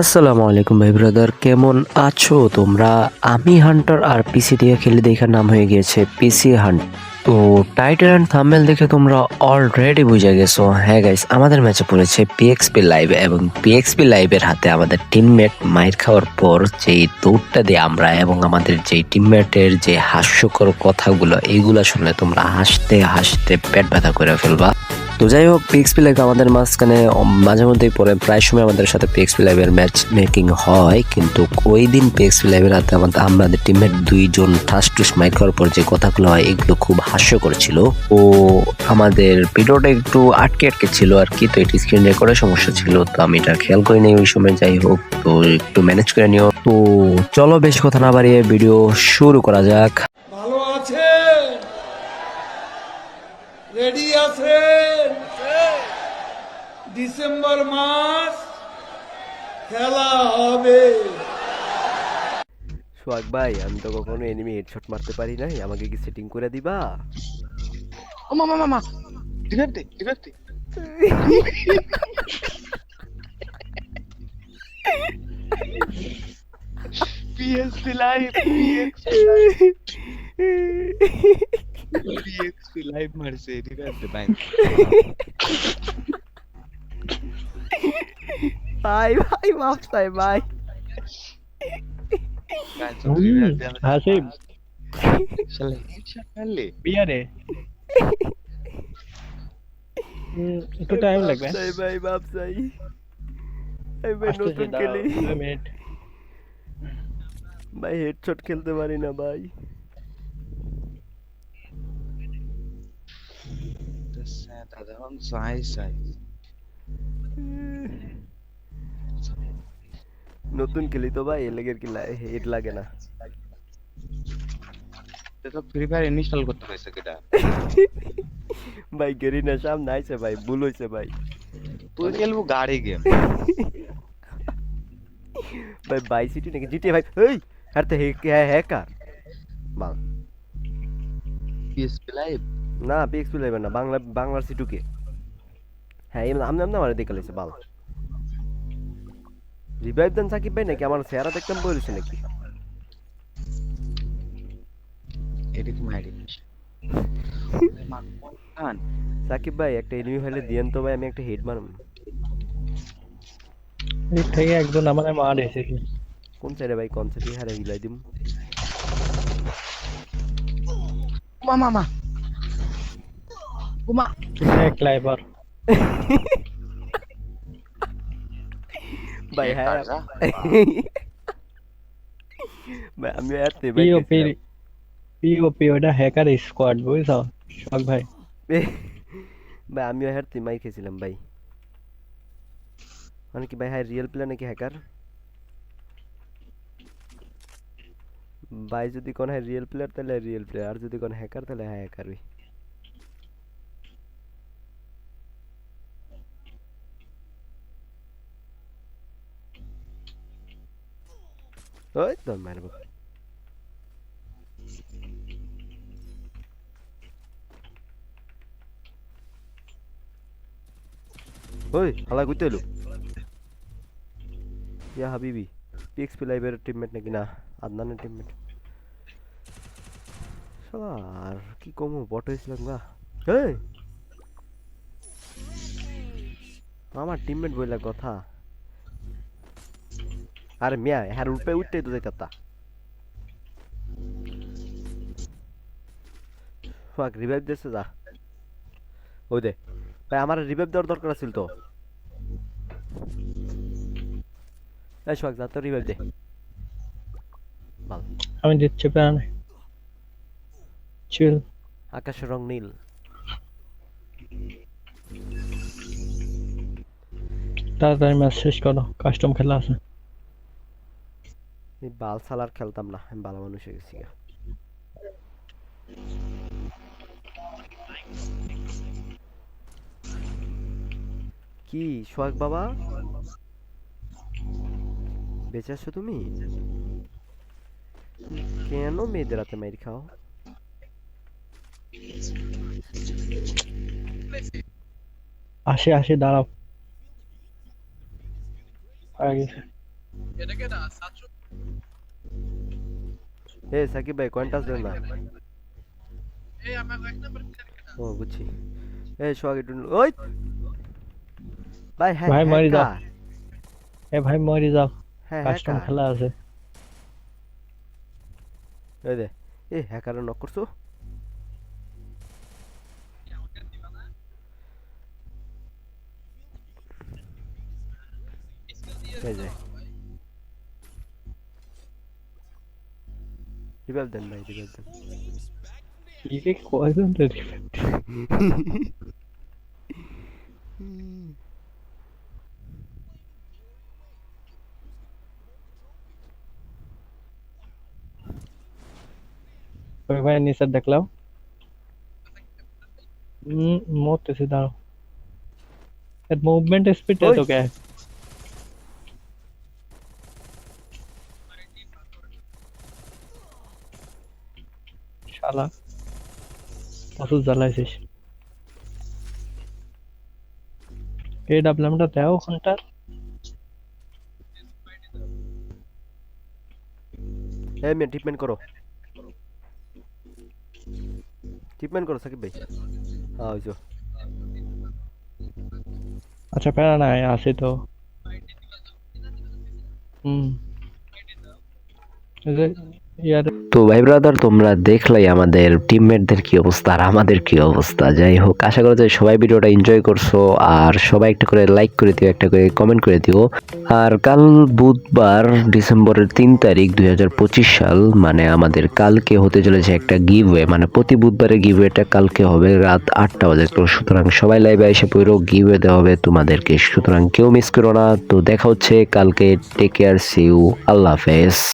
আসসালামু আলাইকুম ভাই ব্রাদার কেমন আছো তোমরা? আমি হান্টার আর পিসি দিয়ে খেলে দেখার নাম হয়ে গিয়েছে পিসি হান্ট তো টাইটেল অ্যান্ড থাম্বেল দেখে তোমরা অলরেডি বুঝে গেছো। হ্যাঁ গাইস আমাদের ম্যাচে পড়েছে পিএক্সপি লাইভ এবং পিএক্সপি লাইভের হাতে আমাদের টিমমেট মাইর খাওয়ার পর যেই দৌড়টা দিয়ে আমরা এবং আমাদের যেই টিমমেটের যে হাস্যকর কথাগুলো এইগুলো শুনলে তোমরা হাসতে হাসতে পেট ব্যথা করে ফেলবা। তো যাই হোক পিএক্সপি লাইভ আমাদের মাঝখানে মাঝে মধ্যেই পরে প্রায় সময় আমাদের সাথে পিএক্সপি লাইভের ম্যাচ মেকিং হয়। কিন্তু ওই দিন পিএক্সপি লাইভের হাতে আমাদের আমাদের টিমের দুইজন ঠাস টুস মাইক করার পর যে কথাগুলো হয়, এগুলো খুব হাস্যকর ছিল। ও আমাদের ভিডিওটা একটু আটকে আটকে ছিল আর কি, তো এটি স্ক্রিন রেকর্ডের সমস্যা ছিল, তো আমি এটা খেয়াল করি নাই ওই সময়, যাই হোক, তো একটু ম্যানেজ করে নিও। তো চলো, বেশ কথা না বাড়িয়ে ভিডিও শুরু করা যাক ভালো আছেন রেডি আছেন? ডিসেম্বর মাস খেলা হবে। সোহাগ ভাই আমি তো কখনো এনিমি হেডশট মারতে পারি নাই। আমাকে কি সেটিং করে দিবা? ও মামা মামা রিভাইভ দে রিভাইভ দে PSP live PSP live PSP live মারছে রিভাইভ দে ভাই ভাই ভাই মাফ চাই ভাই গাইস রিভাইভ দে হাসিব শালা হেডশট মারলে বিয়ারে হুম, একটু টাইম লাগবে চাই ভাই মাফ চাই এই ভাই আসতেছে, নতুন দাঁড়াও, খেলি দুই মিনিট ভাই হেডশট খেলতে পারি না ভাই দাদা হন সাই সাই নতুন খেলি তো ভাই এলেগের কি হেড লাগে না তো ফ্রি ফায়ার ইনস্টল করতে হয়েছে কেটা ভাই গেরিনা সামনে আইছে ভাই ভুল হইছে ভাই তুই খেলব গাড়ি গেম ভাই বাই সিটি নাকি জিটি ভাই এই আর তো হ্যাকার বাং পিএসপি লাইভ না পিএক্সপি লাইবে না বাংলা বাংলার সিটুকে হ্যাঁ এমন আমনে আমনে আমার দেখে লাইছে বাল। রিভাইভ দেন সাকিব ভাই নাকি? আমার চেহারা দেখতাম বলেছে নাকি এরকম আইডি খান সাকিব ভাই একটা এনিমি ফাইলে দিয়েন তো ভাই আমি একটা হেড মারম। এর থেকে একজন আমার মার এসেছে কোন সাইডে ভাই কোন সাইডে হারে হিলাই দিম? মা মামা উমা এক লাইবার ভাই হ্যাঁ যা। ভাই আমি এতে ভাই পিওপি পিওপি ওটা হ্যাকার স্কোয়াড বুঝছ শখ ভাই ভাই আমিও হ্যারতে মাই খেয়েছিলাম ভাই মানে কি ভাই হ্যাঁ রিয়েল প্লেয়ার নাকি হ্যাকার ভাই যদি কোন হ্যাঁ রিয়েল প্লেয়ার তাহলে রিয়েল প্লেয়ার আর যদি কোন হ্যাকার তাহলে হ্যাঁ হ্যাকার ওই ওই তো মারবো ওই হালা কইতে এলো ইয়া হাবিবি পিএক্সপি লাইভের টিমমেট নাকি না আদনানের টিমমেট শালা আর কি কমো বট হয়েছিলাম গা এই আমার টিমমেট বইলা কথা আরে মিয়া হ্যাঁ উঠে উঠতেই তো যাইতা ফাক রিভাইভ দিয়েছে যা। ওই দে ভাই আমার রিভাইভ দেওয়ার দরকার আছিল তো। এই সোহাগ যা তো রিভাইভ দে। বাল আমি দিচ্ছি প্যান। চিল আকাশের রং নীল। তাড়াতাড়ি ম্যাচ শেষ করো কাস্টম খেলা আছে। বাল সালার খেলতাম না, আমি ভালো মানুষ হয়ে গেছি কি, সোহাগ বাবা? বেঁচে আছো তুমি? কেন মেয়েদের হাতে মাইর খাও? আসে আসে, দাঁড়াও। আগে এ সাকিব ভাই কয়েন টাচ দেন না ও বুঝছি এই সোহাগ একটু ওই ভাই হ্যাঁ ভাই, মরে যাও। এ ভাই মরে যাও হ্যাঁ কাস্টম। খেলা আছে এই দে এই হ্যাকারে নক করছ এই যে revive them bhai revive them you get poisoned and revived Revive Nisa Daklav. Mm, मौत से दारो मूवमेंट स्पीड है तो क्या है শালা প্রচুর জ্বালাইছিস এই ডাবলামটা দেও ওখানটার এই মেয়ে ট্রিটমেন্ট করো। ট্রিটমেন্ট করো সাকিব ভাই। হ্যাঁ ওই আচ্ছা প্যারা নাই আছে তো। হুম। তো ভাই ব্রাদার তোমরা দেখলাই আমাদের টিমমেটদের কি অবস্থা আর আমাদের কি অবস্থা? যাই হোক আশা করা যায় সবাই ভিডিওটা এনজয় করছ আর সবাই একটা করে লাইক করে দিও, একটা করে কমেন্ট করে দিও। আর কাল বুধবার ডিসেম্বরের তিন তারিখ দুই হাজার পঁচিশ সাল মানে আমাদের কালকে হতে চলেছে একটা গিভওয়ে মানে প্রতি বুধবারে গিভওয়েটা কালকে হবে রাত আটটা বাজে। তো সুতরাং সবাই লাইভে এসে পড়ো গিভওয়ে দেওয়া হবে তোমাদেরকে। সুতরাং কেউ মিস করো না। তো দেখা হচ্ছে কালকে টেক কেয়ার সিউ আল্লাহ হাফেজ।